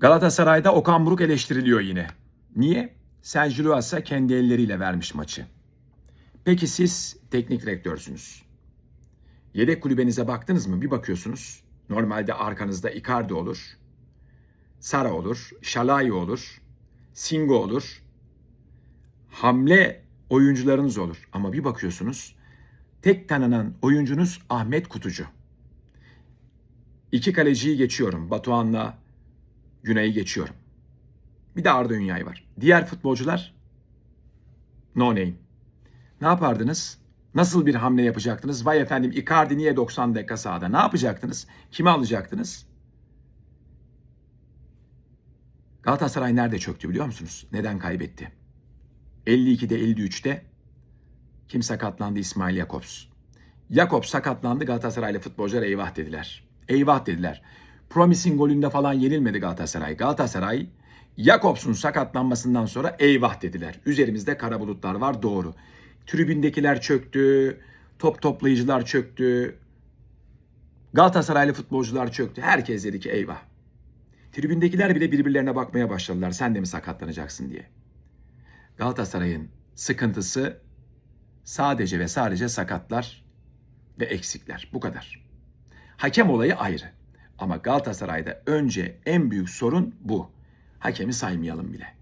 Galatasaray'da Okan Buruk eleştiriliyor yine. Niye? Sen Jiluas'a kendi elleriyle vermiş maçı. Peki siz teknik direktörsünüz. Yedek kulübenize baktınız mı? Bir bakıyorsunuz. Normalde arkanızda Icardi olur. Sara olur. Şalay olur. Singo olur. Hamle oyuncularınız olur. Ama bir bakıyorsunuz tek tanınan oyuncunuz Ahmet Kutucu. İki kaleciyi geçiyorum. Batuhan'la Güney'i geçiyorum. Bir de Arda Ünyay var. Diğer futbolcular no name. Ne yapardınız? Nasıl bir hamle yapacaktınız? Vay efendim Icardi niye 90 dakika sahada? Ne yapacaktınız? Kimi alacaktınız? Galatasaray nerede çöktü biliyor musunuz? Neden kaybetti? 52'de 53'te kim sakatlandı? İsmail Jakobs. Jakobs sakatlandı Galatasaraylı futbolcular eyvah dediler. Eyvah dediler. Promising golünde falan yenilmedi Galatasaray. Galatasaray Jakobs'un sakatlanmasından sonra eyvah dediler. Üzerimizde kara bulutlar var doğru. Tribündekiler çöktü. Top toplayıcılar çöktü. Galatasaraylı futbolcular çöktü. Herkes dedi ki eyvah. Tribündekiler bile birbirlerine bakmaya başladılar. Sen de mi sakatlanacaksın diye. Galatasaray'ın sıkıntısı sadece ve sadece sakatlar ve eksikler. Bu kadar. Hakem olayı ayrı. Ama Galatasaray'da önce en büyük sorun bu. Hakemi saymayalım bile.